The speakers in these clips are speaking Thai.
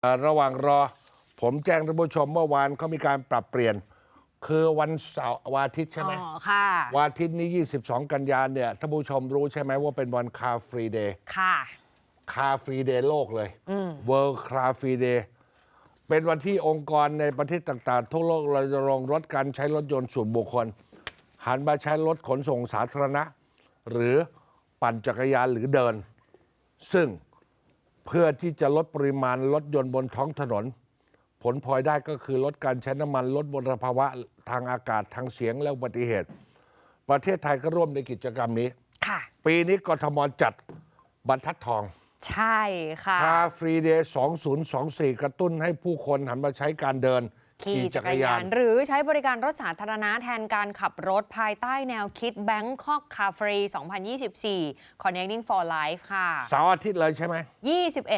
เอ่อระหว่างรอ ผมแจ้งท่านผู้ชมเมื่อวานเขามีการปรับเปลี่ยน คือวันเสาร์วันอาทิตย์ใช่ไหมอ๋อค่ะ วันอาทิตย์นี้ 22 กันยาเนี่ยท่านผู้ชมรู้ใช่ไหมว่าเป็นวันคาฟรีเดย์ค่ะ คาฟรีเดย์โลกเลย World Car Free Day เป็นวันที่องค์กรในประเทศต่างๆ ทั่วโลกรณรงค์ลดการใช้รถยนต์ส่วนบุคคล หันมาใช้รถขนส่งสาธารณะ หรือปั่นจักรยานหรือเดิน ซึ่ง เพื่อที่จะลดปริมาณรถยนต์บนท้องถนน ผลพลอยได้ก็คือลดการใช้น้ำมันลดมลภาวะทางอากาศทางเสียงและอุบัติเหตุ ประเทศไทยก็ร่วมในกิจกรรมนี้ ค่ะ ปีนี้กทมจัดบรรทัดทองใช่ค่ะ คาฟรีเดย์ 2024 กระตุ้นให้ผู้คนหันมาใช้การเดิน ขี่จักรยาน หรือใช้บริการรถสาธารณะแทนการขับรถภายใต้แนวคิด Bangkok Car Free 2024 Connecting for Life ค่ะเสาร์อาทิตย์เลยใช่ไหม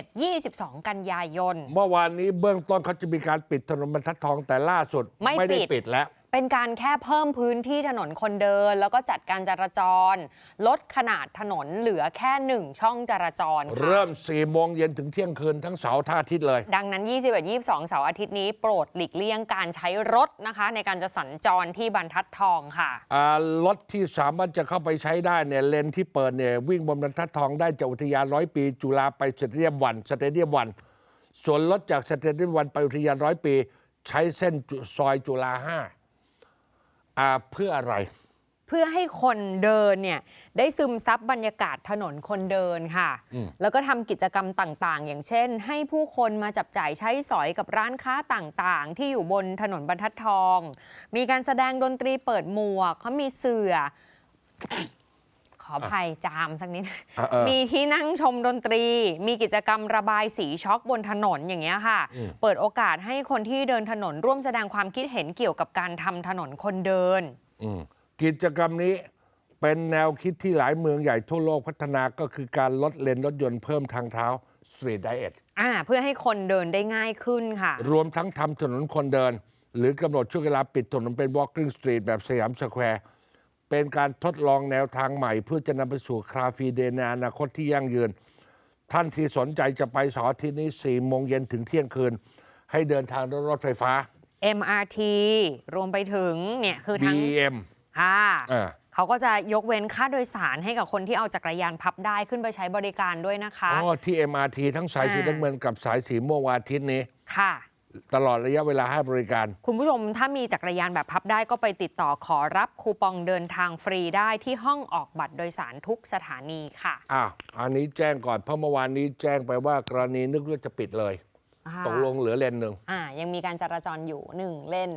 21-22 กันยายน เมื่อวานนี้เบื้องต้นเขาจะมีการปิดถนนบรรทัดทองแต่ล่าสุดไม่ได้ปิดปิดแล้ว เป็นการแค่เพิ่มพื้นที่ถนนคนเดิน แล้วก็จัดการจราจร ลดขนาดถนนเหลือแค่หนึ่งช่องจราจรค่ะ เริ่ม4โมงเย็นถึงเที่ยงคืนทั้งเสาร์ท่าอาทิตย์เลย ดังนั้น 21-22 เสาร์อาทิตย์นี้โปรดหลีกเลี่ยงการใช้รถนะคะ ในการจะสัญจรที่บรรทัดทองค่ะ อ่ารถที่สามารถจะเข้าไปใช้ได้เนี่ยเลนที่เปิดเนี่ยวิ่งบนบรรทัดทองได้จากอุทยานร้อยปี จุฬาไปสเตเดียมวันสเตเดียมวัน ส่วนรถจากสเตเดียมวันไปอุทยานร้อยปี ใช้เส้นจุซอยจุฬาห้า อ่าเพื่ออะไร เพื่อให้คนเดินเนี่ยได้ซึมซับบรรยากาศถนนคนเดินค่ะแล้วก็ทำกิจกรรมต่างๆ อย่างเช่น ให้ผู้คนมาจับจ่ายใช้สอยกับร้านค้าต่างๆ ที่อยู่บนถนนบรรทัดทอง มีการแสดงดนตรีเปิดหมวกเขามีเสือข ออภัยจามสักนิดเออเออมีที่นั่งชมดนตรี มีกิจกรรมระบายสีช็อกบนถนนอย่างเงี้ยค่ะ เปิดโอกาสให้คนที่เดินถนนร่วมแสดงความคิดเห็นเกี่ยวกับการทำถนนคนเดินอืมกิจกรรมนี้เป็นแนวคิดที่หลายเมืองใหญ่ทั่วโลกพัฒนาก็คือการลดเลนรถยนต์เพิ่มทางเท้า Street Diet อ่าเพื่อให้คนเดินได้ง่ายขึ้นค่ะ รวมทั้งทำถนนคนเดิน หรือกำหนดช่วงเวลาปิดถนนเป็น Walking Street แบบสยามสแควร์ เป็นการทดลองแนวทางใหม่ เพื่อจะนำไปสู่คาฟีเดย์ในอนาคตที่ยั่งยืน ท่านที่สนใจจะไปเสาร์อาทิตย์นี้4โมงเย็นถึงเที่ยงคืน ให้เดินทางด้วยรถไฟฟ้า MRT รวมไปถึงเนี่ยคือทั้ง BM ค่ะอ่า เขาก็จะยกเว้นค่าโดยสารให้กับคนที่เอาจักรยานพับได้ขึ้นไปใช้บริการด้วยนะคะ อ๋อที่ MRT ทั้งสายสีอ่า น้ำเงินกับสายสีม่วงวันอาทิตย์นี้ ค่ะ ตลอดระยะเวลาให้บริการ คุณผู้ชมถ้ามีจักรยานแบบพับได้ก็ไปติดต่อขอรับคูปองเดินทางฟรีได้ที่ห้องออกบัตรโดยสารทุกสถานีค่ะอ้าวอันนี้แจ้งก่อนเพราะเมื่อวานนี้แจ้งไปว่ากรณีนึกว่าจะปิดเลยอ่าตกลงเหลือเลนหนึ่งอ่ายังมีการจราจรอยู่หนึ่งเล่น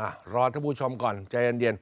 อะรอท่านผู้ชมก่อนใจเย็น